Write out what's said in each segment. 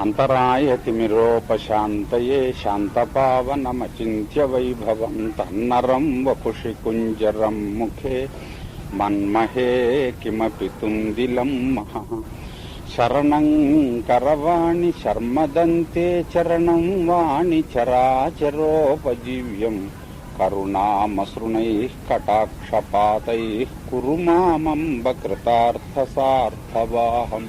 अंतरायतिरोपशात शातपावनमचि वैभव तन्नरं वपुषि कुञ्जरं मुखे मन्महे किमपि तुन्दिलं महा। शरणं करवाणि शर्मदंते चरणं वाणि चराचरोपजीव्यं। करुणामसृणैः कटाक्षपातैः कुरु मामम्ब कृतार्थसार्थवाहम्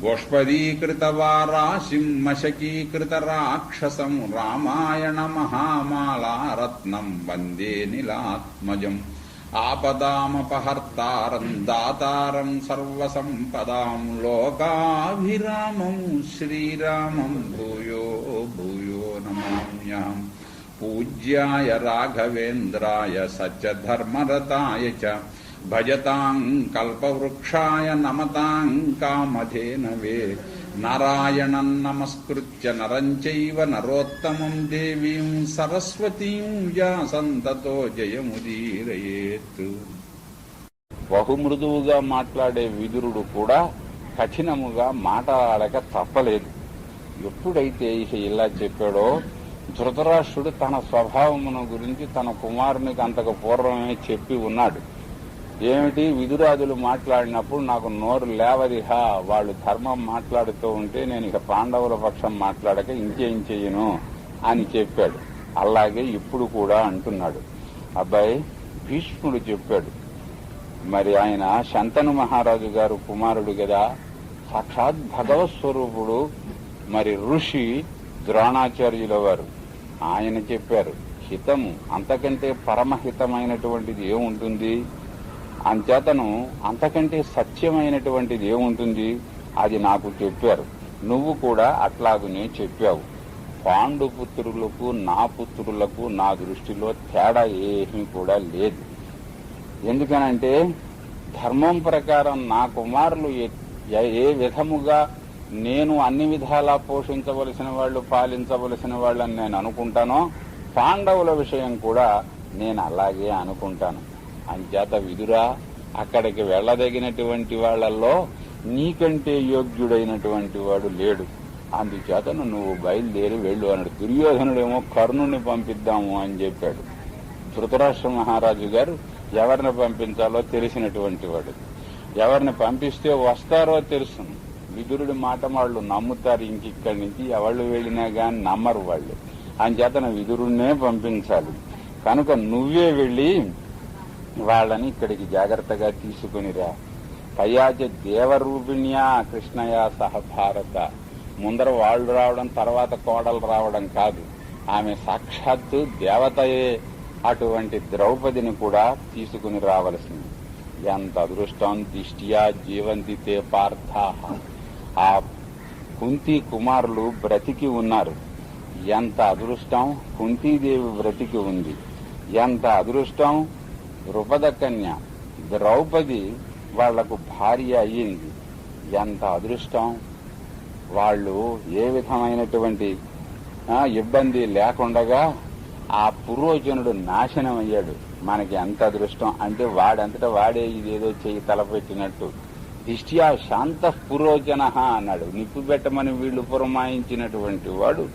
గోష్పదీకృతవారాశిం మశకీకృతరాక్షసం రామాయణ మహామాలారత్నం వందే నిలాత్మజం ఆపదామపహర్తారం దాతారం సర్వసంపదాం లోకాభిరామం శ్రీరామం భూయో భూయో నమామ్యహం పూజ్యాయ రాఘవేంద్రాయ సత్యధర్మరతాయ చ భజతాం కల్పవృక్షాయ నమతాం కామధేనవే నారాయణం నమస్కృత్య నరంచైవ నరోత్తమం దేవీం సరస్వతీం వ్యాసంతతో జయముదీరయేత్. బహుమృదువుగా మాట్లాడే విదురుడు కూడా కఠినముగా మాట్లాడక తప్పలేదు. ఎప్పుడైతే ఇక ఇలా చెప్పాడో ధృతరాష్ట్రుడు తన స్వభావమును గురించి తన కుమారునికి అంతకు పూర్వమే చెప్పి ఉన్నాడు. ఏమిటి? విధురాజులు మాట్లాడినప్పుడు నాకు నోరు లేవదిహా వాళ్ళు ధర్మం మాట్లాడుతూ ఉంటే నేను ఇక పాండవుల పక్షం మాట్లాడక ఇంకేం చెయ్యను అని చెప్పాడు. అలాగే ఇప్పుడు కూడా అంటున్నాడు. అబ్బాయి భీష్ముడు చెప్పాడు. మరి ఆయన శంతను మహారాజు గారు కుమారుడు కదా. సాక్షాత్ భగవత్ స్వరూపుడు. మరి ఋషి ద్రోణాచార్యుల వారు. ఆయన చెప్పారు హితము అంతకంటే పరమహితమైనటువంటిది ఏముంటుంది? అంచేతను అంతకంటే సత్యమైనటువంటిది ఏముంటుంది అది నాకు చెప్పారు. నువ్వు కూడా అట్లాగునే చెప్పావు. పాండు పుత్రులకు నా పుత్రులకు నా దృష్టిలో తేడా ఏమీ కూడా లేదు. ఎందుకనంటే ధర్మం ప్రకారం నా కుమారులు ఏ- ఏ విధముగా నేను అన్ని విధాలా పోషించవలసిన వాళ్ళు పాలించవలసిన వాళ్ళని నేను అనుకుంటానో పాండవుల విషయం కూడా నేను అలాగే అనుకుంటాను. అంచేత విదురా అక్కడికి వెళ్ళదగినటువంటి వాళ్ళల్లో నీకంటే యోగ్యుడైనటువంటి వాడు లేడు. అందుచేతను నువ్వు బయలుదేరి వెళ్ళు అన్నాడు. దుర్యోధనుడేమో కర్ణుని పంపిద్దాము అని చెప్పాడు. ధృతరాష్ట్ర మహారాజు గారు ఎవరిని పంపించాలో తెలిసినటువంటి వాడు. ఎవరిని పంపిస్తే వస్తారో తెలుసు. విదురుడి మాట వాళ్ళు నమ్ముతారు. ఇంకిక్కడి నుంచి ఎవళ్ళు వెళ్ళినా గాని నమ్మరు వాళ్ళు. అంచేతన విదురుడినే పంపించాలి. కనుక నువ్వే వెళ్ళి వాళ్ళని ఇక్కడికి జాగ్రత్తగా తీసుకునిరా. పయాజ దేవరూపిణ్యా కృష్ణయా సహ భారత. ముందర వాళ్ళు రావడం తర్వాత కోడలు రావడం కాదు. ఆమె సాక్షాత్తు దేవతయే. అటువంటి ద్రౌపదిని కూడా తీసుకుని రావలసింది. ఎంత అదృష్టం దిష్ట్యా జీవంతితే పార్థాహ ఆ కుంతి కుమారులు బ్రతికి ఉన్నారు. ఎంత అదృష్టం కుంతీదేవి బ్రతికి ఉంది. ఎంత అదృష్టం ద్రుపద కన్య ద్రౌపది వాళ్ళకు భార్య అయ్యింది. ఎంత అదృష్టం. వాళ్ళు ఏ విధమైనటువంటి ఇబ్బంది లేకుండగా ఆ పురోజనుడు నాశనం అయ్యాడు. మనకి ఎంత అదృష్టం. అంటే వాడంతటా వాడే ఇదేదో చెయ్యి తలపెట్టినట్టు దిష్ట్యా శాంత పురోజన అన్నాడు. నిప్పు పెట్టమని వీళ్ళు పురమాయించినటువంటి వాడు.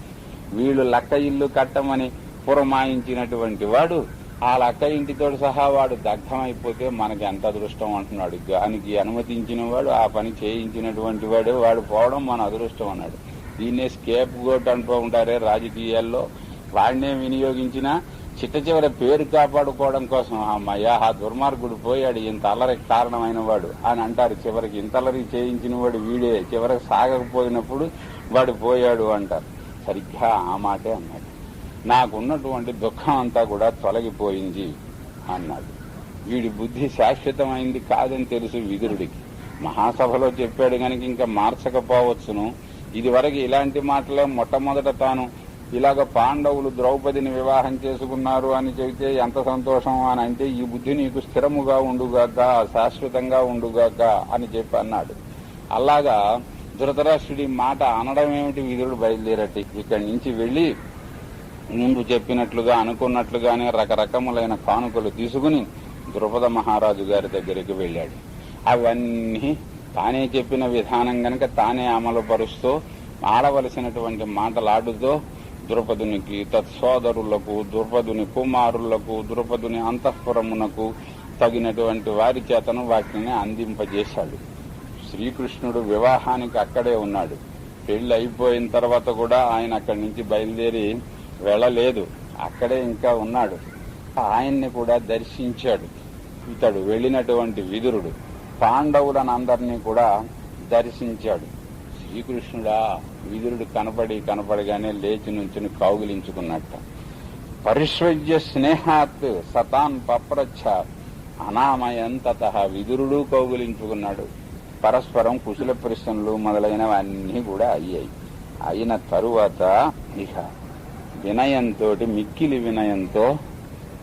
వీళ్ళు లక్క ఇల్లు కట్టమని పురమాయించినటువంటి వాడు. ఆ లక్క ఇంటితో సహా వాడు దగ్ధమైపోతే మనకి ఎంత అదృష్టం అంటున్నాడు. దానికి అనుమతించిన వాడు ఆ పని చేయించినటువంటి వాడు వాడు పోవడం మన అదృష్టం అన్నాడు. దీన్నే స్కేప్ గోట్ అంటూ ఉంటారే రాజకీయాల్లో. వాడినే వినియోగించినా చిట్ట చివరి పేరు కాపాడుకోవడం కోసం అమ్మయ్యా ఆ దుర్మార్గుడు పోయాడు ఇంత అల్లరికి కారణమైన వాడు అని అంటారు. చివరికి ఇంత అల్లరి చేయించిన వాడు వీడే చివరికి సాగకపోయినప్పుడు వాడు పోయాడు అంటారు. సరిగ్గా ఆ మాటే అన్నాడు. నాకున్నటువంటి దుఃఖం అంతా కూడా తొలగిపోయింది అన్నాడు. వీడి బుద్ధి శాశ్వతమైంది కాదని తెలుసు విదురుడికి. మహాసభలో చెప్పాడు కనుక ఇంకా మార్చకపోవచ్చును. ఇది వరకు ఇలాంటి మాటలే మొట్టమొదట తాను ఇలాగ పాండవులు ద్రౌపదిని వివాహం చేసుకున్నారు అని చెబితే ఎంత సంతోషం అని అంటే ఈ బుద్ధి నీకు స్థిరముగా ఉండుగాక శాశ్వతంగా ఉండుగాక అని చెప్పి అన్నాడు. అలాగా ధృతరాష్ట్రుడి మాట అనడం ఏమిటి? విధుడు బయలుదేరటి ఇక్కడి నుంచి వెళ్ళి ముందు చెప్పినట్లుగా అనుకున్నట్లుగానే రకరకములైన కానుకలు తీసుకుని ద్రుపద మహారాజు గారి దగ్గరికి వెళ్ళాడు. అవన్నీ తానే చెప్పిన విధానం గనక తానే అమలు పరుస్తూ ఆడవలసినటువంటి మాటలాడుతూ ద్రుపదునికి తత్సోదరులకు ద్రుపదుని కుమారులకు ద్రుపదుని అంతఃపురమునకు తగినటువంటి వారి చేతను వాటిని అందింపజేశాడు. శ్రీకృష్ణుడు వివాహానికి అక్కడే ఉన్నాడు. పెళ్ళి అయిపోయిన తర్వాత కూడా ఆయన అక్కడి నుంచి బయలుదేరి వెళ్ళలేదు. అక్కడే ఇంకా ఉన్నాడు. ఆయన్ని కూడా దర్శించాడు. ఇతడు వెళ్ళినటువంటి విదురుడు పాండవులను అందరినీ కూడా దర్శించాడు. శ్రీకృష్ణుడా విదురుడు కనపడి కనపడగానే లేచి నుంచుని కౌగిలించుకున్నట్ట. పరిశ్వజ్య స్నేహాత్ సతాన్ పప్రచ్ఛ అనామయంతత విదురుడు కౌగిలించుకున్నాడు. పరస్పరం కుశల ప్రశ్నలు మొదలైనవన్నీ కూడా అయ్యాయి. అయిన తరువాత ఇక వినయంతో మిక్కిలి వినయంతో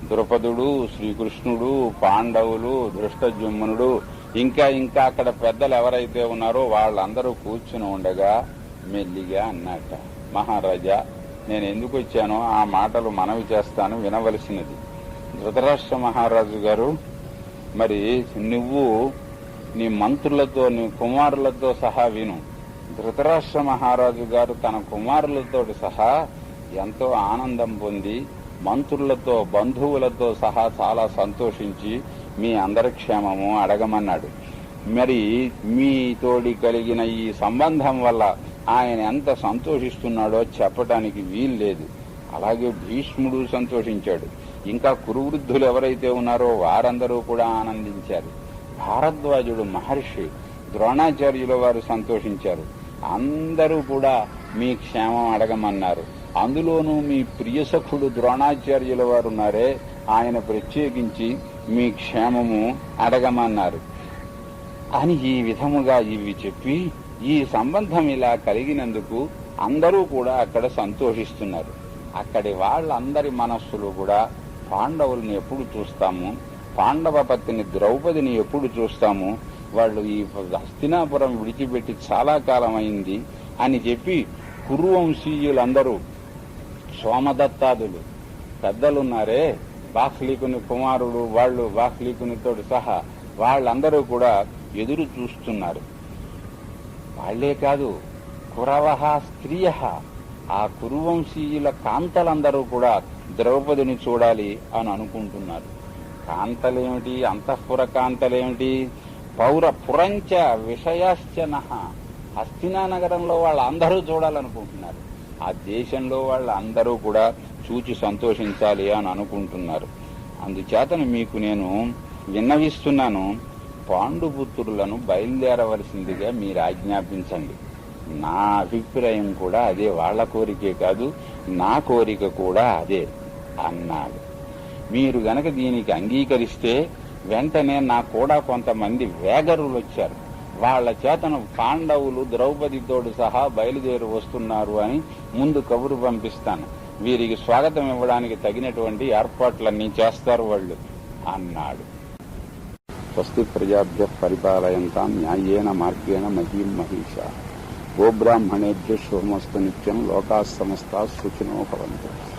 ద్రుపదుడు శ్రీకృష్ణుడు పాండవులు దృష్టజుమ్మునుడు ఇంకా ఇంకా అక్కడ పెద్దలు ఎవరైతే ఉన్నారో వాళ్ళందరూ కూర్చుని ఉండగా మెల్లిగా అన్నట మహారాజా నేను ఎందుకు వచ్చానో ఆ మాటలు మనవి చేస్తాను వినవలసినది. ధృతరాష్ట్ర మహారాజు గారు మరి నువ్వు నీ మంత్రులతో నీ కుమారులతో సహా విను. ధృతరాష్ట్ర మహారాజు గారు తన కుమారులతో సహా ఎంతో ఆనందం పొంది మంత్రులతో బంధువులతో సహా చాలా సంతోషించి మీ అందరి క్షేమము అడగమన్నాడు. మరి మీ తోడి కలిగిన ఈ సంబంధం వల్ల ఆయన ఎంత సంతోషిస్తున్నాడో చెప్పటానికి వీలు లేదు. అలాగే భీష్ముడు సంతోషించాడు. ఇంకా కురువృద్ధులు ఎవరైతే ఉన్నారో వారందరూ కూడా ఆనందించారు. భారద్వాజుడు మహర్షి ద్రోణాచార్యుల వారు సంతోషించారు. అందరూ కూడా మీ క్షేమం అడగమన్నారు. అందులోనూ మీ ప్రియసఖుడు ద్రోణాచార్యుల వారు ఉన్నారే ఆయన ప్రత్యేకించి మీ క్షేమము అడగమన్నారు. అని ఈ విధముగా ఇవి చెప్పి ఈ సంబంధం ఇలా కలిగినందుకు అందరూ కూడా అక్కడ సంతోషిస్తున్నారు. అక్కడి వాళ్ళందరి మనస్సులు కూడా పాండవుల్ని ఎప్పుడు చూస్తాము పాండవ పత్ని ద్రౌపదిని ఎప్పుడు చూస్తాము వాళ్ళు ఈ హస్తినాపురం విడిచిపెట్టి చాలా కాలం అయింది అని చెప్పి కురువంశీయులందరూ సోమదత్తాదులు. పెద్దలున్నారే బాహ్లీకుని కుమారుడు వాళ్ళు బాహ్లీకునితో సహా వాళ్ళందరూ కూడా ఎదురు చూస్తున్నారు. వాళ్ళే కాదు కురవహ స్త్రీయ ఆ కురువంశీయుల కాంతలందరూ కూడా ద్రౌపదిని చూడాలి అని అనుకుంటున్నారు. కాంతలేమిటి అంతఃపుర కాంతలేమిటి? పౌర పురంచ విషయాశ్చన హస్తినా నగరంలో వాళ్ళందరూ చూడాలనుకుంటున్నారు. ఆ దేశంలో వాళ్ళందరూ కూడా చూచి సంతోషించాలి అని అనుకుంటున్నారు. అందుచేతను మీకు నేను విన్నవిస్తున్నాను పాండుపుత్రులను బయలుదేరవలసిందిగా మీరు ఆజ్ఞాపించండి. నా అభిప్రాయం కూడా అదే వాళ్ళ కోరికే కాదు నా కోరిక కూడా అదే అన్నాడు. మీరు గనక దీనికి అంగీకరిస్తే వెంటనే నా కూడా కొంతమంది వేగరులు వచ్చారు వాళ్ళ చేతను పాండవులు ద్రౌపదితోడు సహా బయలుదేరి వస్తున్నారు అని ముందు కబురు పంపిస్తాను. వీరికి స్వాగతం ఇవ్వడానికి తగినటువంటి ఏర్పాట్లన్నీ చేస్తారు వాళ్ళు అన్నాడు. స్వస్తి ప్రజాభ్య పరిపాలయంతాం న్యాయేన మార్గేణ మహీం మహిష. గోబ్రాహ్మణేభ్య శుభమస్తు నిత్యం లోకా సమస్త సుఖినో భవంతు.